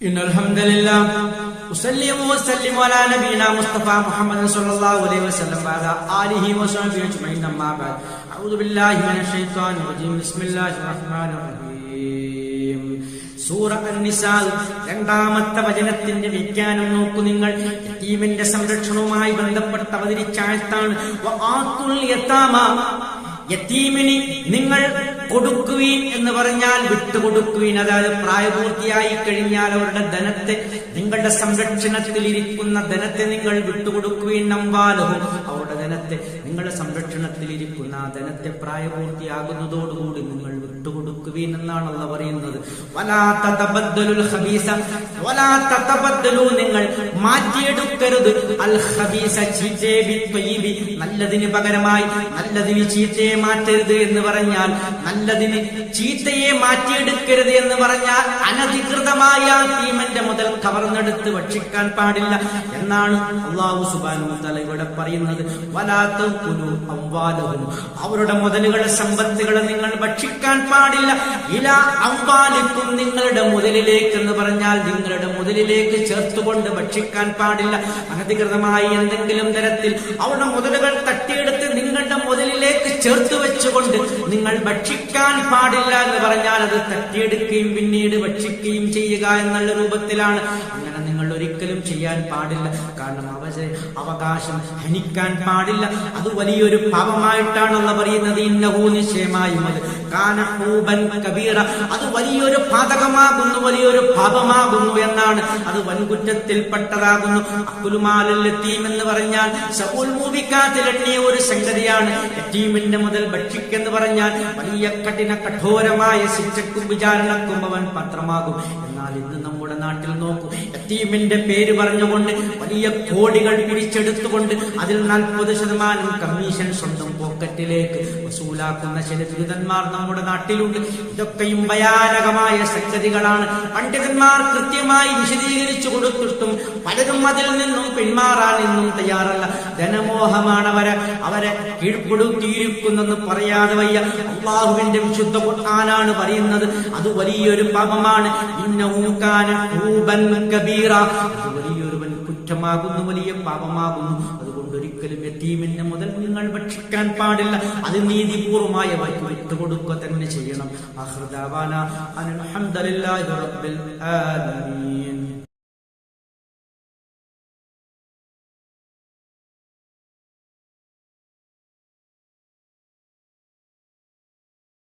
إن الحمد لله أسلم وسلم على نبينا مصطفى محمد صلى الله عليه وسلم وعلى آله وصحبه أجمعين أما بعد أعوذ بالله من الشيطان الرجيم بسم الله الرحمن الرحيم സൂറ അന്നിസാ രണ്ടാമത്തെ വചനത്തിന്റെ വിജ്ഞാനം നോക്കൂ നിങ്ങൾ യതീമിന്റെ സംരക്ഷണവുമായി ബന്ധപ്പെട്ട് അവതരിച്ച ആയത്താണ് വആത്തുൽ യതാമ യത്തീമിന് നിങ്ങൾ കൊടുക്കുവീൻ എന്ന് പറഞ്ഞാൽ വിട്ടുകൊടുക്കുവീൻ. അതായത് പ്രായപൂർത്തിയായി കഴിഞ്ഞാൽ അവരുടെ ധനത്തെ നിങ്ങളുടെ സംരക്ഷണത്തിൽ ഇരിക്കുന്ന ധനത്തെ നിങ്ങൾ വിട്ടുകൊടുക്കുവീൻ. അവരുടെ ധനത്തെ നിങ്ങളുടെ സംരക്ഷണത്തിലിരിക്കുന്ന ആ ധനത്തെ പ്രായപൂർത്തിയാകുന്നതോടുകൂടി നിങ്ങൾ വിട്ടുകൊടുക്കുവീൻ എന്നാണല്ല പറയുന്നത് നിങ്ങൾ മാറ്റിയെടുക്കരുത്. അൽ നല്ലതിന് പകരമായി നല്ലതിന് ചീത്തയെ മാറ്റരുത് എന്ന് പറഞ്ഞാൽ നല്ലതിന് ചീത്തയെ മാറ്റിയെടുക്കരുത് എന്ന് പറഞ്ഞാൽ അനധികൃതമായ തീമന്റെ കവർന്നെടുത്ത് ഭക്ഷിക്കാൻ പാടില്ല. എന്നാണ് അള്ളാഹു സുബാനു തല ഇവിടെ പറയുന്നത്. വലാത്ത കുലു അംവാലവും അവരുടെ മുതലുകളെ സമ്പത്തുകൾ നിങ്ങൾ ഭക്ഷിക്കാൻ പാടില്ല. ഇല അമ്പാലിക്കും നിങ്ങളുടെ മുതലിലേക്ക് എന്ന് പറഞ്ഞാൽ നിങ്ങളുടെ മുതലിലേക്ക് ചേർത്തുകൊണ്ട് ഭക്ഷിക്കാൻ പാടില്ല. അനധികൃതമായി എന്തെങ്കിലും തരത്തിൽ അവരുടെ മുതലുകൾ തട്ടിയെടുത്ത് നിങ്ങളുടെ ചേർത്ത് വെച്ചുകൊണ്ട് നിങ്ങൾ ഭക്ഷിക്കാൻ പാടില്ല എന്ന് പറഞ്ഞാൽ അത് തട്ടിയെടുക്കുകയും പിന്നീട് ഭക്ഷിക്കുകയും ചെയ്യുക എന്നുള്ള രൂപത്തിലാണ്. അങ്ങനെ നിങ്ങൾ ഒരിക്കലും ചെയ്യാൻ പാടില്ല. കാരണം അവരെ അവകാശം ഹനിക്കാൻ പാടില്ല. അത് വലിയൊരു പാപമായിട്ടാണെന്ന് പറയുന്നത്. ഇന്നഹൂ നിശ്ചയമായും അത് കാനഹൂബൻ കബീറ. അത് വലിയൊരു പാതകമാകുന്നു വലിയൊരു പാപമാകുന്നു എന്നാണ്. അത് വൻകുറ്റത്തിൽപ്പെട്ടതാകുന്നു. അക്കുലുമാലൽ എത്തീം എന്ന് പറഞ്ഞാൽ സൗൽ ഒരു സംഗതിയാണ്. എത്തീമിന്റെ മുതൽ ഭക്ഷിക്കെന്ന് പറഞ്ഞാൽ വലിയ കഠിന കഠോരമായ ശിക്ഷക്കും വിചാരണക്കും അവൻ പത്രമാകും. എന്നാൽ ഇന്ന് നമ്മുടെ നാട്ടിൽ നോക്കൂ എത്തീമിന്റെ പേര് പറഞ്ഞുകൊണ്ട് വലിയ കോടികൾ പിടിച്ചെടുത്തുകൊണ്ട് അതിൽ നാൽപ്പത് ശതമാനം കമ്മീഷൻ സ്വന്തം പോക്കറ്റിലേക്ക് വസൂലാക്കുന്ന ചില ദുരിതന്മാർ നമ്മുടെ നാട്ടിലുണ്ട്. ഇതൊക്കെയും ഭയാനകമായ സംഗതികളാണ്. പണ്ഡിതന്മാർ കൃത്യമായി വിശദീകരിച്ചു കൊടുത്തിട്ടും പലരും അതിൽ നിന്നും പിന്മാറാൻ ഇന്നും തയ്യാറല്ല. ധനമോഹമാണ് അവരെ അവരെ കീഴ്പ്പെടുത്തിയിരിക്കുന്നെന്ന് പറയാതെ വയ്യ. അള്ളാഹുവിന്റെ വിശുദ്ധ ഖുർആനാണ് പറയുന്നത്. അത് വലിയൊരു പാപമാണ്. ഇന്നൂക്കാന കബീറ. അത് വലിയൊരു കുറ്റമാകുന്നു വലിയ പാപമാകുന്നു. അതുകൊണ്ട് ഒരിക്കലും യത്തീമിന്റെ മുതൽ നിങ്ങൾ ഭക്ഷിക്കാൻ പാടില്ല. അത് നീതിപൂർവമായ അവർക്ക് വിട്ടുകൊടുക്കുക തന്നെ ചെയ്യണം. അഹ്ദാവാന അൽഹംദുലില്ലാഹി റബ്ബിൽ ആലമീൻ.